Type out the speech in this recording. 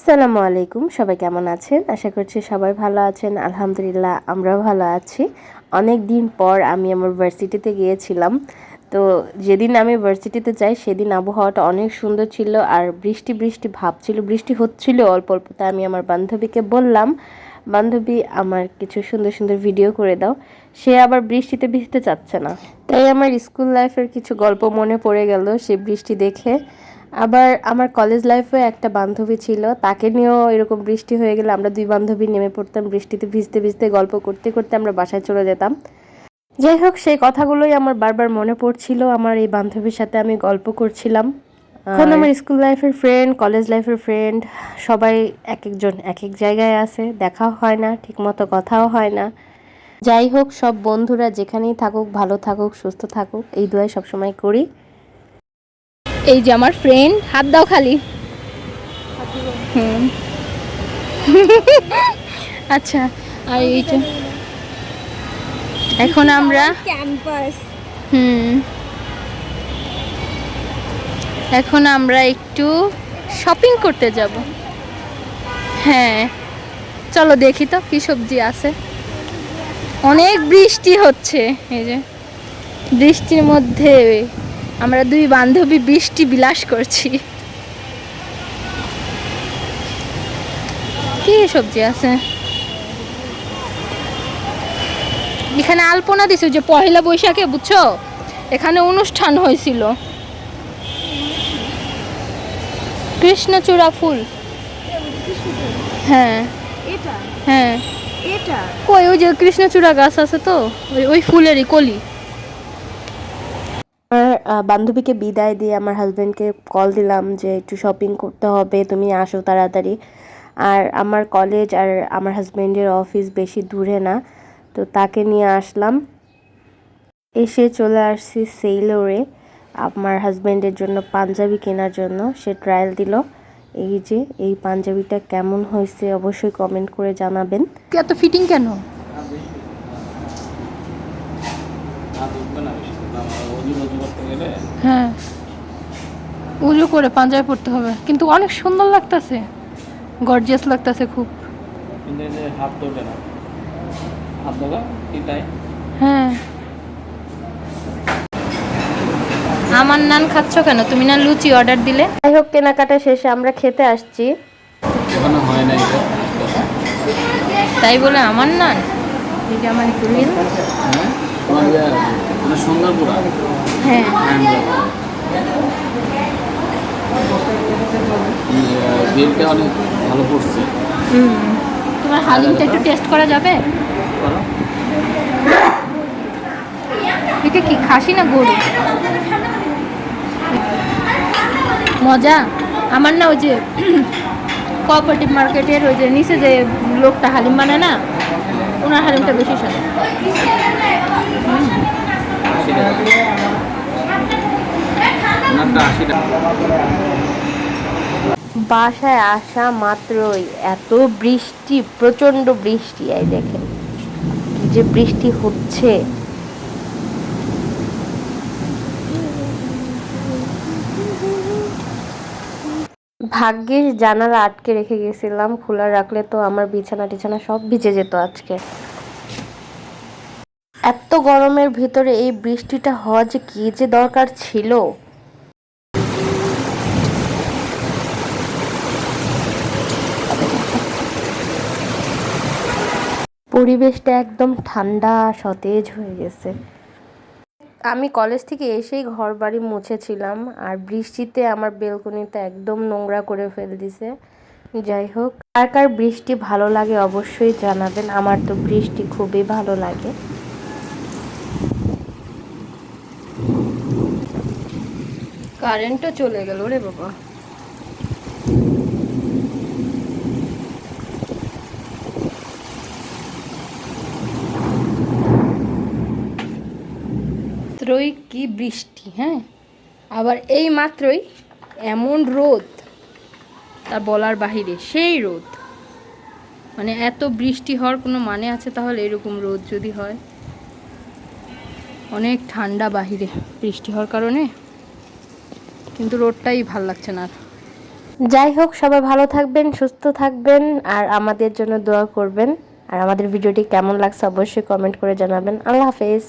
আসসালামু আলাইকুম, সবাই কেমন আছেন? আশা করছি সবাই ভালো আছেন। আলহামদুলিল্লাহ, আমরাও ভালো আছি। অনেক দিন পর আমি আমার ভার্সিটিতে গিয়েছিলাম। তো যেদিন আমি ভার্সিটিতে যাই, সেদিন আবহাওয়াটা অনেক সুন্দর ছিল আর বৃষ্টি বৃষ্টি ভাব ছিল, বৃষ্টি হচ্ছিল। অল্প অল্প তাই আমি আমার বান্ধবীকে বললাম, বান্ধবী, আমার কিছু সুন্দর সুন্দর ভিডিও করে দাও। সে আবার বৃষ্টিতে ভিজতে চাচ্ছে না। তাই আমার স্কুল লাইফের কিছু গল্প মনে পড়ে গেল, সে বৃষ্টি দেখে। আবার আমার কলেজ লাইফে একটা বান্ধবী ছিল তাকে নিয়েও এরকম বৃষ্টি হয়ে গেলে আমরা দুই বান্ধবী নেমে পড়তাম বৃষ্টিতে ভিজতে ভিজতে গল্প করতে করতে আমরা বাসায় চলে যেতাম। যাই হোক সেই কথাগুলোই আমার বারবার মনে পড়ছিল আমার এই বান্ধবীর সাথে আমি গল্প করছিলাম। এখন আমার স্কুল লাইফের ফ্রেন্ড কলেজ লাইফের ফ্রেন্ড সবাই এক একজন এক এক জায়গায় আছে দেখাও হয় না ঠিকমতো কথাও হয় না। যাই হোক সব বন্ধুরা যেখানেই থাকুক ভালো থাকুক সুস্থ থাকুক এই দোয়াই সবসময় করি। এই যে আমার ফ্রেন্ড হাত দাও খালি। হুম। আচ্ছা আর এইটা এখন আমরা ক্যাম্পাস হুম। এখন আমরা একটু শপিং করতে যাব। হ্যাঁ। চলো দেখি তো কি সবজি আছে। অনেক বৃষ্টি হচ্ছে এই যে। বৃষ্টির মধ্যে আমরা দুই বান্ধবী বৃষ্টি বিলাস করছি। কি সবজি আছে? এখানে আলপনা দিছে যে পহেলা বৈশাখে বুঝছ? এখানে অনুষ্ঠান হয়েছিল। কৃষ্ণচূড়া ফুল। হ্যাঁ। হ্যাঁ। এটা? কই ওই যে কৃষ্ণচূড়া গাছ আছে তো? ওই ওই ফুলেরই কলি। বান্ধবীকে বিদায় দিয়ে আমার হাজব্যান্ডকে কল দিলাম যে একটু শপিং করতে হবে, তুমি আসো তাড়াতাড়ি। আর আমার কলেজ আর আমার হাজব্যান্ডের অফিস বেশি দূরে না, তো তাকে নিয়ে আসলাম। এসে চলে আসছি সেইলোরে আমার হাজব্যান্ডের জন্য পাঞ্জাবি কেনার জন্য, সে ট্রায়াল দিল। এই যে, এই পাঞ্জাবিটা কেমন হয়েছে অবশ্যই কমেন্ট করে জানাবেন। এত ফিটিং কেন? হ্যাঁ। উজু করে পাঞ্জাবি পড়তে হবে। কিন্তু অনেক সুন্দর লাগতেছে। গর্জিয়াস লাগতেছে খুব। কিন্তু এই যে হাত ধরবে না। হাত ধরা হ্যাঁ। আমার নান খাচ্ছ কেন? তুমি না লুচি অর্ডার দিলে? যাই হোক কেনাকাটা শেষে আমরা খেতে আসছি। হয় তাই বলে আমার নান? আমার একটু মানে সুন্দরপুরা? হ্যাঁ। বিলটা অনেক ভালো পড়ছে। হুম। তোমার হালিমটা একটু টেস্ট করা যাবে? এটা কি খাসি না গরু? মজা? আমার না ওই যে কোঅপারেটিভ মার্কেটের ওই যে নিচে যে লোকটা হালিম বানায় না ওনার হালিমটা বেশি স্বাদ আশি টাকা ওনারটা আশি টাকা বাসায় আসা মাত্রই এত বৃষ্টি প্রচণ্ড বৃষ্টি, এই দেখেন। যে বৃষ্টি হচ্ছে। ভাগ্যের জানালা আটকে রেখে গেছিলাম, খোলা রাখলে তো আমার বিছানা টিছানা সব ভিজে যেত আজকে। এত গরমের ভিতরে এই বৃষ্টিটা হওয়া যে কি যে দরকার ছিল। পরিবেশটা একদম ঠান্ডা, সতেজ হয়ে গেছে। আমি কলেজ থেকে এসেই ঘর বাড়ি মুছেছিলাম আর বৃষ্টিতে আমার বেলকনিতে একদম নোংরা করে ফেল দিছে। যাই হোক, কার কার বৃষ্টি ভালো লাগে অবশ্যই জানাবেন। আমার তো বৃষ্টি খুবই ভালো লাগে। কারেন্টও চলে গেল রে বাবা। মাত্রই কি বৃষ্টি হ্যাঁ? আবার এই মাত্রই এমন রোদ, তা বলার বাহিরে সেই রোদ। মানে এত বৃষ্টি হওয়ার কোনো মানে আছে তাহলে এরকম রোদ যদি হয়? অনেক ঠান্ডা বাহিরে বৃষ্টি হওয়ার কারণে, কিন্তু রোদটাই ভালো লাগছে না আর। যাই হোক, সবাই ভালো থাকবেন, সুস্থ থাকবেন, আর আমাদের জন্য দোয়া করবেন। আর আমাদের ভিডিওটি কেমন লাগছে অবশ্যই কমেন্ট করে জানাবেন। আল্লাহ হাফেজ।